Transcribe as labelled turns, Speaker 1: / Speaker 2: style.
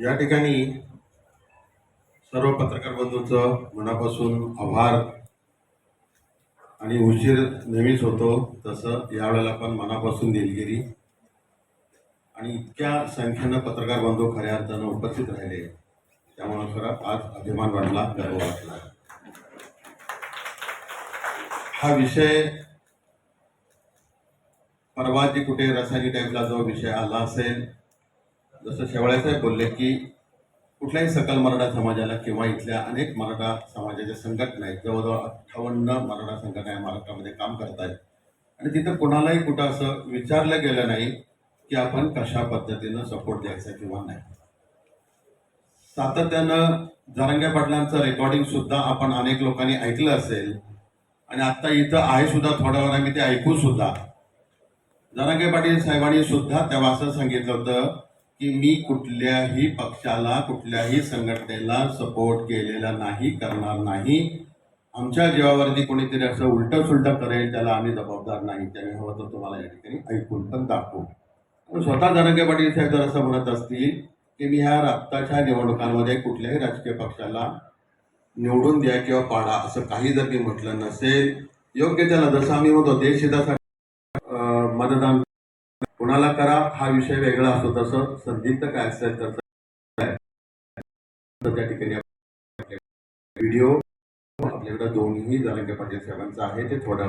Speaker 1: या ठिकाणी सर्व पत्रकार बंधूंचं मनापासून आभार आणि उशीर नेहमीच होतो तसं यावेळेला पण मनापासून दिलगिरी. आणि इतक्या संख्येनं पत्रकार बंधू खऱ्या अर्थानं उपस्थित राहिले त्यामुळे खरं आज अभिमान वाटला गर्व वाटला. हा विषय परवाची कुठे रसायनी टाईपला जो विषय आला असेल जसं शेवाळेसाहेब बोलले की कुठल्याही सकल मराठा समाजाला किंवा इथल्या अनेक मराठा समाजाच्या संघटना आहेत जवळजवळ अठ्ठावन्न मराठा संघटना या महाराष्ट्रामध्ये काम करत आहेत. आणि तिथं कुणालाही कुठं असं विचारलं गेलं नाही की आपण कशा पद्धतीनं सपोर्ट द्यायचा किंवा नाही. सातत्यानं जारंगे पाटलांचं रेकॉर्डिंग सुद्धा आपण अनेक लोकांनी ऐकलं असेल. आणि आता इथं आहे सुद्धा थोड्या वेळा मी ते ऐकू सुद्धा. जारंगे पाटील साहेबांनी सुद्धा तेव्हा असं सांगितलं होतं की मी कुठल्याही पक्षाला कुठल्याही संघटनेला सपोर्ट केलेला नाही करणार नाही. आमच्या जीवावरती कोणीतरी असं उलटं सुलटं करेल त्याला आम्ही जबाबदार नाही. त्याने हवं तर तुम्हाला या ठिकाणी ऐकून पण दाखवू. पण स्वतः धनंजय पाटील साहेब जर असं म्हणत असतील की मी ह्या आत्ताच्या निवडणुकांमध्ये कुठल्याही राजकीय पक्षाला निवडून द्या किंवा पाडा असं काही जर मी म्हटलं नसेल योग्य त्याला जसं आम्ही म्हणतो देशहितासाठी अं, मतदान कुणाला करा हा विषय वेगळा असतो तसं. संदिग्ध काय असेल तर त्या ठिकाणी व्हिडिओ आपल्याकडे दोन्ही जरांगे पाटील साहेबांचा आहे ते थोड्या